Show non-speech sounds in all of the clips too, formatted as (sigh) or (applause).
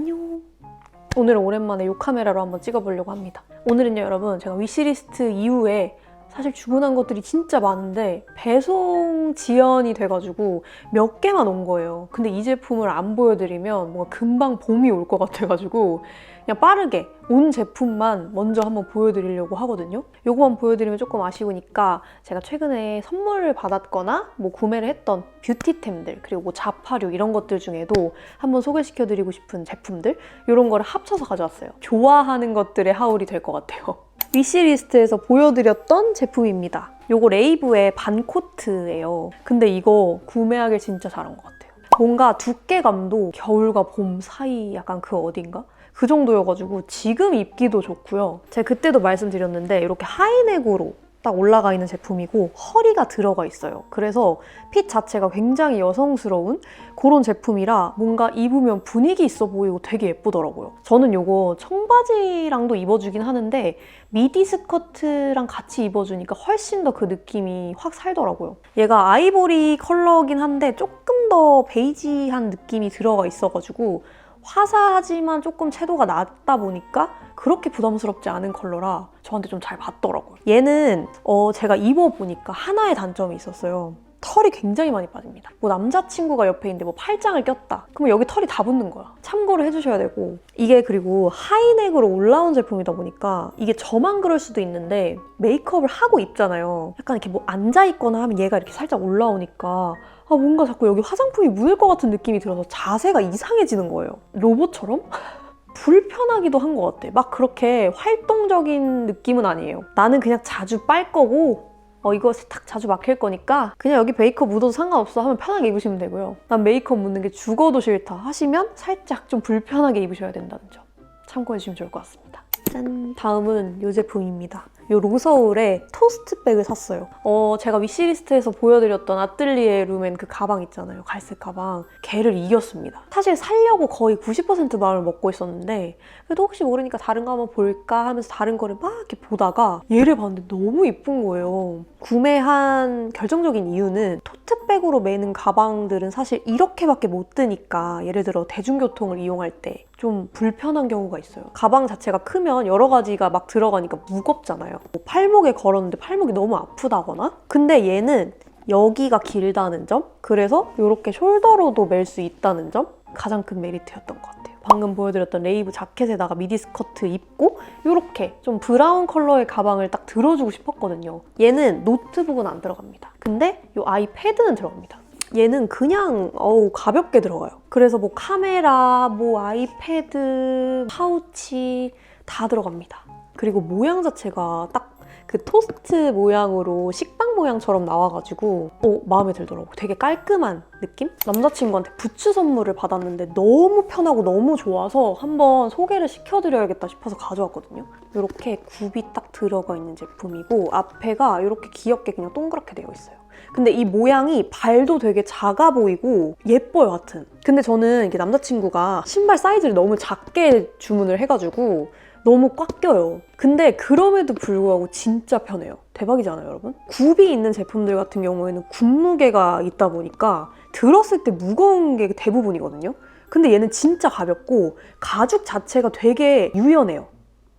안녕. 오늘은 오랜만에 요 카메라로 한번 찍어보려고 합니다. 오늘은요, 여러분, 제가 위시리스트 이후에 사실 주문한 것들이 진짜 많은데 배송 지연이 돼가지고 몇 개만 온 거예요. 근데 이 제품을 안 보여드리면 뭔가 금방 봄이 올 것 같아가지고 그냥 빠르게 온 제품만 먼저 한번 보여드리려고 하거든요. 요거만 보여드리면 조금 아쉬우니까 제가 최근에 선물을 받았거나 뭐 구매를 했던 뷰티템들 그리고 뭐 자파류 이런 것들 중에도 한번 소개시켜드리고 싶은 제품들 이런 거를 합쳐서 가져왔어요. 좋아하는 것들의 하울이 될 것 같아요. (laughs) 위시리스트에서 보여드렸던 제품입니다. 요거 레이브의 반코트예요. 근데 이거 구매하길 진짜 잘한 것 같아요. 뭔가 두께감도 겨울과 봄 사이 약간 그 어딘가? 그 정도여가지고 지금 입기도 좋고요. 제가 그때도 말씀드렸는데 이렇게 하이넥으로 딱 올라가 있는 제품이고 허리가 들어가 있어요. 그래서 핏 자체가 굉장히 여성스러운 그런 제품이라 뭔가 입으면 분위기 있어 보이고 되게 예쁘더라고요. 저는 이거 청바지랑도 입어주긴 하는데 미디 스커트랑 같이 입어주니까 훨씬 더 그 느낌이 확 살더라고요. 얘가 아이보리 컬러긴 한데 조금 더 베이지한 느낌이 들어가 있어가지고 화사하지만 조금 채도가 낮다 보니까 그렇게 부담스럽지 않은 컬러라 저한테 좀 잘 맞더라고요. 얘는 어, 제가 입어보니까 하나의 단점이 있었어요. 털이 굉장히 많이 빠집니다. 뭐 남자친구가 옆에 있는데 뭐 팔짱을 꼈다. 그러면 여기 털이 다 붙는 거야. 참고를 해주셔야 되고 이게 그리고 하이넥으로 올라온 제품이다 보니까 이게 저만 그럴 수도 있는데 메이크업을 하고 입잖아요. 약간 이렇게 뭐 앉아 있거나 하면 얘가 이렇게 살짝 올라오니까 아 뭔가 자꾸 여기 화장품이 묻을 것 같은 느낌이 들어서 자세가 이상해지는 거예요. 로봇처럼? (laughs) 불편하기도 한 것 같아. 막 그렇게 활동적인 느낌은 아니에요. 나는 그냥 자주 빨 거고 어, 이거 탁 자주 막힐 거니까 그냥 여기 메이크업 묻어도 상관없어 하면 편하게 입으시면 되고요. 난 메이크업 묻는 게 죽어도 싫다 하시면 살짝 좀 불편하게 입으셔야 된다는 점 참고해 주시면 좋을 것 같습니다. 짠! 다음은 이 제품입니다. 이 로서울의 토스트백을 샀어요. 어, 제가 위시리스트에서 보여드렸던 아뜰리에 룸엔 그 가방 있잖아요. 갈색 가방. 걔를 이겼습니다. 사실 살려고 거의 90% 마음을 먹고 있었는데 그래도 혹시 모르니까 다른 거 한번 볼까 하면서 다른 거를 막 이렇게 보다가 얘를 봤는데 너무 이쁜 거예요. 구매한 결정적인 이유는 토트백으로 매는 가방들은 사실 이렇게밖에 못 드니까 예를 들어 대중교통을 이용할 때좀 불편한 경우가 있어요. 가방 자체가 크면 여러 가지가 막 들어가니까 무겁잖아요. 뭐 팔목에 걸었는데 팔목이 너무 아프다거나 근데 얘는 여기가 길다는 점 그래서 이렇게 숄더로도 멜 수 있다는 점 가장 큰 메리트였던 것 같아요. 방금 보여드렸던 레이브 자켓에다가 미디 스커트 입고 이렇게 좀 브라운 컬러의 가방을 딱 들어주고 싶었거든요. 얘는 노트북은 안 들어갑니다. 근데 이 아이패드는 들어갑니다. 얘는 그냥 어우 가볍게 들어가요. 그래서 뭐 카메라, 뭐 아이패드, 파우치 다 들어갑니다. 그리고 모양 자체가 딱 그 토스트 모양으로 식빵 모양처럼 나와가지고 어, 마음에 들더라고. 되게 깔끔한 느낌? 남자친구한테 부츠 선물을 받았는데 너무 편하고 너무 좋아서 한번 소개를 시켜드려야겠다 싶어서 가져왔거든요. 이렇게 굽이 딱 들어가 있는 제품이고 앞에가 이렇게 귀엽게 그냥 동그랗게 되어 있어요. 근데 이 모양이 발도 되게 작아 보이고 예뻐요, 하여튼. 근데 저는 이게 남자친구가 신발 사이즈를 너무 작게 주문을 해가지고 너무 꽉 껴요. 근데 그럼에도 불구하고 진짜 편해요. 대박이지 않아요, 여러분? 굽이 있는 제품들 같은 경우에는 굽 무게가 있다 보니까 들었을 때 무거운 게 대부분이거든요. 근데 얘는 진짜 가볍고 가죽 자체가 되게 유연해요.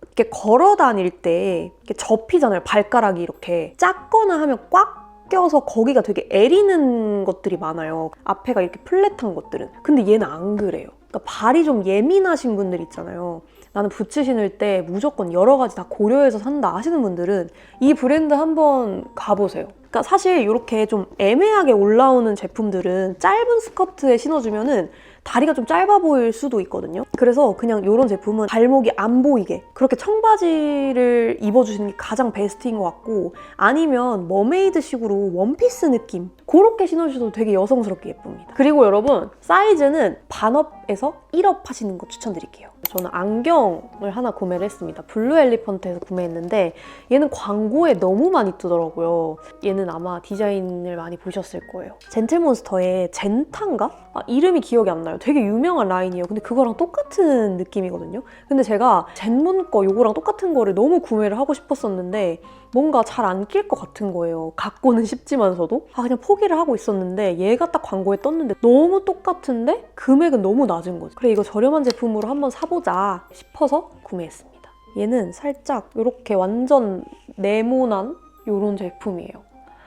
이렇게 걸어 다닐 때 이렇게 접히잖아요. 발가락이 이렇게 작거나 하면 꽉 껴서 거기가 되게 애리는 것들이 많아요. 앞에가 이렇게 플랫한 것들은. 근데 얘는 안 그래요. 그러니까 발이 좀 예민하신 분들 있잖아요. 나는 부츠 신을 때 무조건 여러 가지 다 고려해서 산다 하시는 분들은 이 브랜드 한번 가보세요. 그러니까 사실 이렇게 좀 애매하게 올라오는 제품들은 짧은 스커트에 신어주면은 다리가 좀 짧아 보일 수도 있거든요. 그래서 그냥 이런 제품은 발목이 안 보이게 그렇게 청바지를 입어주시는 게 가장 베스트인 것 같고 아니면 머메이드식으로 원피스 느낌 그렇게 신어주셔도 되게 여성스럽게 예쁩니다. 그리고 여러분 사이즈는 반업에서 1업 하시는 거 추천드릴게요. 저는 안경을 하나 구매를 했습니다. 블루 엘리펀트에서 구매했는데 얘는 광고에 너무 많이 뜨더라고요. 얘는 아마 디자인을 많이 보셨을 거예요. 젠틀몬스터의 젠탄가? 아, 이름이 기억이 안 나요. 되게 유명한 라인이에요. 근데 그거랑 똑같은 느낌이거든요. 근데 제가 젠문 거 요거랑 똑같은 거를 너무 구매를 하고 싶었었는데 뭔가 잘 안 낄 것 같은 거예요. 갖고는 싶지만서도 아 그냥 포기를 하고 있었는데 얘가 딱 광고에 떴는데 너무 똑같은데 금액은 너무 낮은 거죠. 그래 이거 저렴한 제품으로 한번 사보자 싶어서 구매했습니다. 얘는 살짝 이렇게 완전 네모난 이런 제품이에요.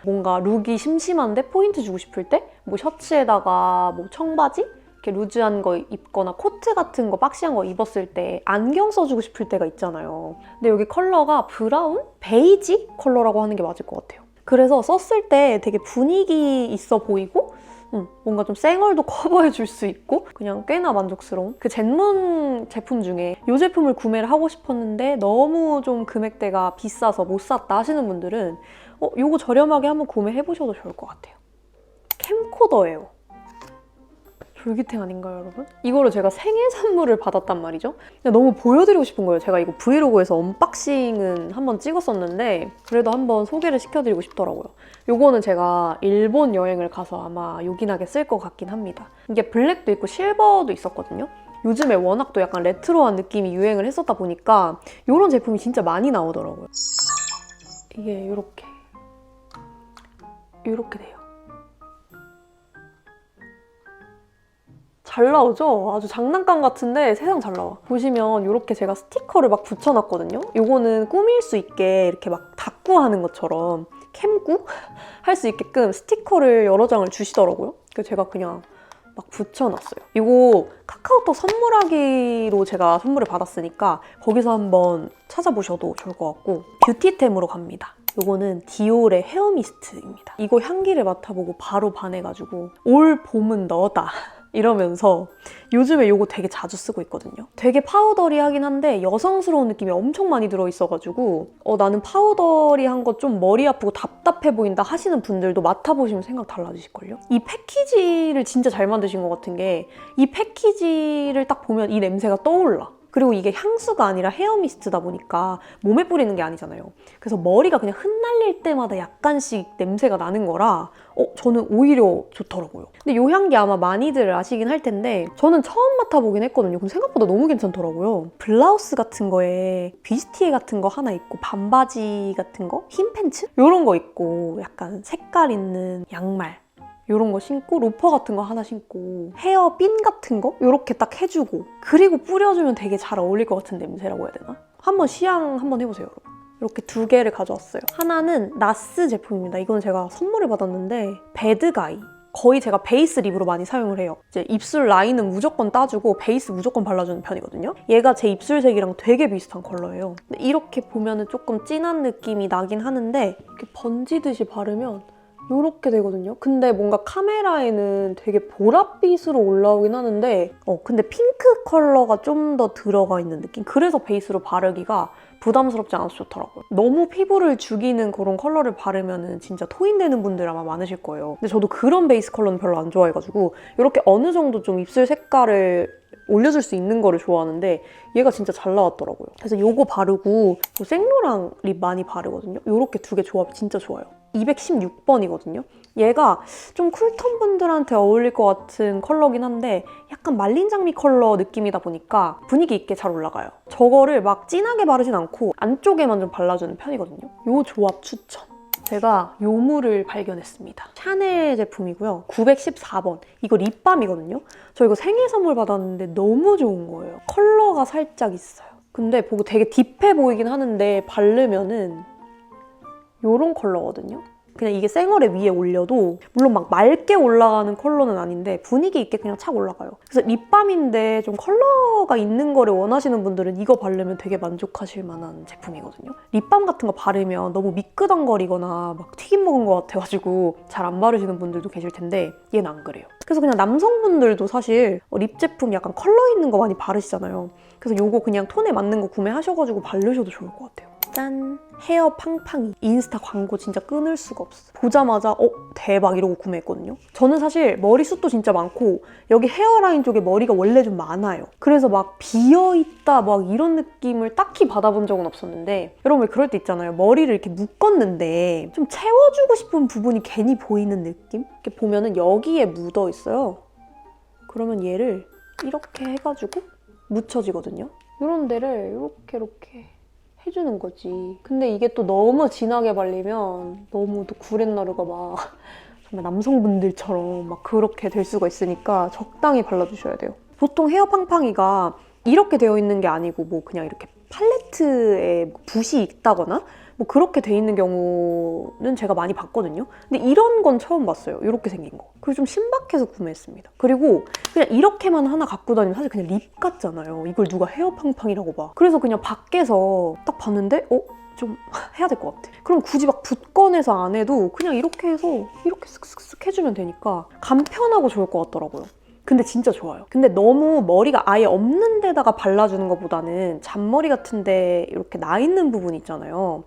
뭔가 룩이 심심한데 포인트 주고 싶을 때 뭐 셔츠에다가 뭐 청바지 이렇게 루즈한 거 입거나 코트 같은 거 박시한 거 입었을 때 안경 써주고 싶을 때가 있잖아요. 근데 여기 컬러가 브라운? 베이지 컬러라고 하는 게 맞을 것 같아요. 그래서 썼을 때 되게 분위기 있어 보이고 음, 뭔가 좀 쌩얼도 (laughs) 커버해 줄 수 있고 그냥 꽤나 만족스러운 그 젠문 제품 중에 이 제품을 구매를 하고 싶었는데 너무 좀 금액대가 비싸서 못 샀다 하시는 분들은 어, 요거 저렴하게 한번 구매해 보셔도 좋을 것 같아요. 캠코더예요. 졸기탱 아닌가요, 여러분? 이거를 제가 생일 선물을 받았단 말이죠. 근데 너무 보여드리고 싶은 거예요. 제가 이거 브이로그에서 언박싱은 한번 찍었었는데 그래도 한번 소개를 시켜드리고 싶더라고요. 요거는 제가 일본 여행을 가서 아마 요긴하게 쓸 것 같긴 합니다. 이게 블랙도 있고 실버도 있었거든요. 요즘에 워낙 또 약간 레트로한 느낌이 유행을 했었다 보니까 이런 제품이 진짜 많이 나오더라고요. 이게 이렇게 이렇게 돼요. 잘 나오죠? 아주 장난감 같은데 세상 잘 나와. 보시면 이렇게 제가 스티커를 막 붙여놨거든요. 이거는 꾸밀 수 있게 이렇게 막 닦고 하는 것처럼 캠구 할 수 있게끔 스티커를 여러 장을 주시더라고요. 그래서 제가 그냥 막 붙여놨어요. 이거 카카오톡 선물하기로 제가 선물을 받았으니까 거기서 한번 찾아보셔도 좋을 것 같고 뷰티템으로 갑니다. 이거는 디올의 헤어 미스트입니다. 이거 향기를 맡아보고 바로 반해가지고 올 봄은 너다. (laughs) 이러면서 요즘에 이거 되게 자주 쓰고 있거든요. 되게 파우더리하긴 한데 여성스러운 느낌이 엄청 많이 들어있어가지고 어, 나는 파우더리한 거 좀 머리 아프고 답답해 보인다 하시는 분들도 맡아보시면 생각 달라지실걸요? 이 패키지를 진짜 잘 만드신 것 같은 게 이 패키지를 딱 보면 이 냄새가 떠올라. 그리고 이게 향수가 아니라 헤어 미스트다 보니까 몸에 뿌리는 게 아니잖아요. 그래서 머리가 그냥 흩날릴 때마다 약간씩 냄새가 나는 거라 어, 저는 오히려 좋더라고요. 근데 이 향기 아마 많이들 아시긴 할 텐데 저는 처음 맡아보긴 했거든요. 근데 생각보다 너무 괜찮더라고요. 블라우스 같은 거에 비스티에 같은 거 하나 있고 반바지 같은 거, 흰 팬츠 이런 거 있고 약간 색깔 있는 양말 이런 거 신고 로퍼 같은 거 하나 신고 헤어 핀 같은 거 이렇게 딱 해주고 그리고 뿌려주면 되게 잘 어울릴 것 같은 냄새라고 해야 되나? 한번 시향 한번 해보세요 여러분 이렇게 두 개를 가져왔어요 하나는 나스 제품입니다 이거는 제가 선물을 받았는데 배드가이 거의 제가 베이스 립으로 많이 사용을 해요. 이제 입술 라인은 무조건 따주고 베이스 무조건 발라주는 편이거든요. 얘가 제 입술색이랑 되게 비슷한 컬러예요. 근데 이렇게 보면 은 조금 진한 느낌이 나긴 하는데 이렇게 번지듯이 바르면 이렇게 되거든요. 근데 뭔가 카메라에는 되게 보랏빛으로 올라오긴 하는데 어 근데 핑크 컬러가 좀 더 들어가 있는 느낌? 그래서 베이스로 바르기가 부담스럽지 않아서 좋더라고요. 너무 피부를 죽이는 그런 컬러를 바르면 진짜 토인되는 분들 아마 많으실 거예요. 근데 저도 그런 베이스 컬러는 별로 안 좋아해가지고 이렇게 어느 정도 좀 입술 색깔을 올려줄 수 있는 거를 좋아하는데 얘가 진짜 잘 나왔더라고요. 그래서 이거 바르고 생로랑 립 많이 바르거든요. 이렇게 두 개 조합이 진짜 좋아요. 216번이거든요. 얘가 좀 쿨톤 분들한테 어울릴 것 같은 컬러긴 한데 약간 말린 장미 컬러 느낌이다 보니까 분위기 있게 잘 올라가요. 저거를 막 진하게 바르진 않고 안쪽에만 좀 발라주는 편이거든요. 이 조합 추천. 제가 요물을 발견했습니다. 샤넬 제품이고요. 914번. 이거 립밤이거든요. 저 이거 생일 선물 받았는데 너무 좋은 거예요. 컬러가 살짝 있어요. 근데 보고 되게 딥해 보이긴 하는데 바르면은 요런 컬러거든요. 그냥 이게 생얼에 위에 올려도 물론 막 맑게 올라가는 컬러는 아닌데 분위기 있게 그냥 착 올라가요. 그래서 립밤인데 좀 컬러가 있는 거를 원하시는 분들은 이거 바르면 되게 만족하실 만한 제품이거든요. 립밤 같은 거 바르면 너무 미끄덩거리거나 막 튀김 먹은 것 같아가지고 잘 안 바르시는 분들도 계실 텐데 얘는 안 그래요. 그래서 그냥 남성분들도 사실 립 제품 약간 컬러 있는 거 많이 바르시잖아요. 그래서 요거 그냥 톤에 맞는 거 구매하셔가지고 바르셔도 좋을 것 같아요. 짠! 헤어 팡팡이. 인스타 광고 진짜 끊을 수가 없어. 보자마자 어? 대박 이러고 구매했거든요. 저는 사실 머리숱도 진짜 많고 여기 헤어라인 쪽에 머리가 원래 좀 많아요. 그래서 막 비어있다 막 이런 느낌을 딱히 받아본 적은 없었는데 여러분 왜 그럴 때 있잖아요. 머리를 이렇게 묶었는데 좀 채워주고 싶은 부분이 괜히 보이는 느낌? 이렇게 보면은 여기에 묻어 있어요. 그러면 얘를 이렇게 해가지고 묻혀지거든요. 이런 데를 이렇게 이렇게 해주는 거지. 근데 이게 또 너무 진하게 발리면 너무 또 구렛나루가 막 정말 남성분들처럼 막 그렇게 될 수가 있으니까 적당히 발라주셔야 돼요. 보통 헤어 팡팡이가 이렇게 되어 있는 게 아니고 뭐 그냥 이렇게 팔레트에 붓이 있다거나 뭐 그렇게 돼 있는 경우는 제가 많이 봤거든요. 근데 이런 건 처음 봤어요. 이렇게 생긴 거. 그래서 좀 신박해서 구매했습니다. 그리고 그냥 이렇게만 하나 갖고 다니면 사실 그냥 립 같잖아요. 이걸 누가 헤어팡팡이라고 봐. 그래서 그냥 밖에서 딱 봤는데 어? 좀 (laughs) 해야 될 것 같아. 그럼 굳이 막붓 꺼내서 안 해도 그냥 이렇게 해서 이렇게 쓱쓱쓱 해주면 되니까 간편하고 좋을 것 같더라고요. 근데 진짜 좋아요. 근데 너무 머리가 아예 없는 데다가 발라주는 것보다는 잔머리 같은데 이렇게 나 있는 부분 있잖아요.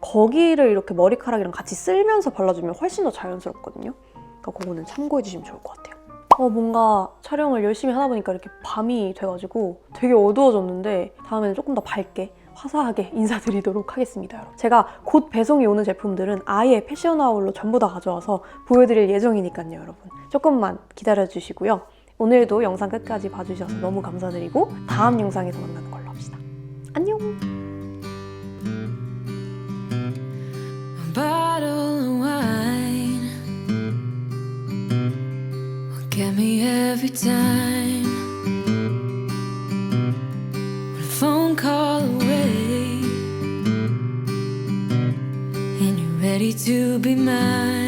거기를 이렇게 머리카락이랑 같이 쓸면서 발라주면 훨씬 더 자연스럽거든요. 그러니까 그거는 참고해 주시면 좋을 것 같아요. 어, 뭔가 촬영을 열심히 하다 보니까 이렇게 밤이 돼가지고 되게 어두워졌는데 다음에는 조금 더 밝게 화사하게 (laughs) 인사드리도록 하겠습니다, 여러분. 제가 곧 배송이 오는 제품들은 아예 패션아울로 전부 다 가져와서 보여드릴 예정이니까요, 여러분. 조금만 기다려주시고요. 오늘도 영상 끝까지 봐주셔서 너무 감사드리고 다음 영상에서 만나는 걸로 합시다. 안녕! A get me every time. One phone call away, and you're ready to be mine.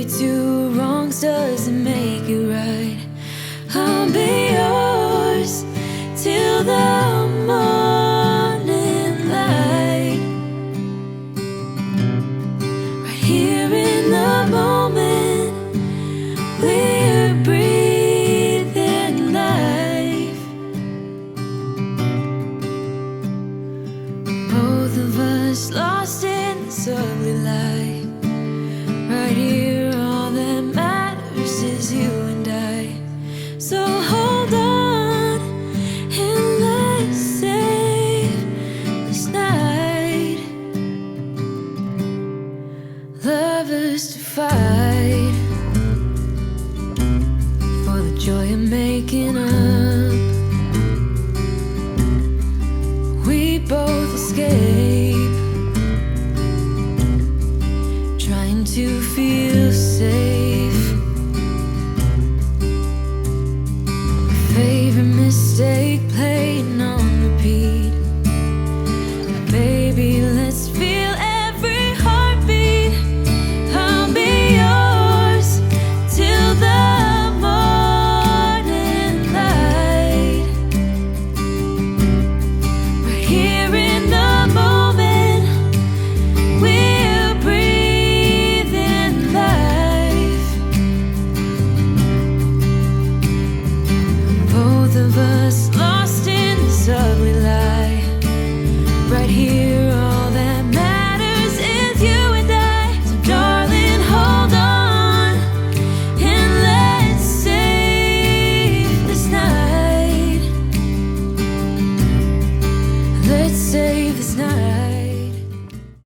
we do wrongs doesn't make it right. Oh, baby.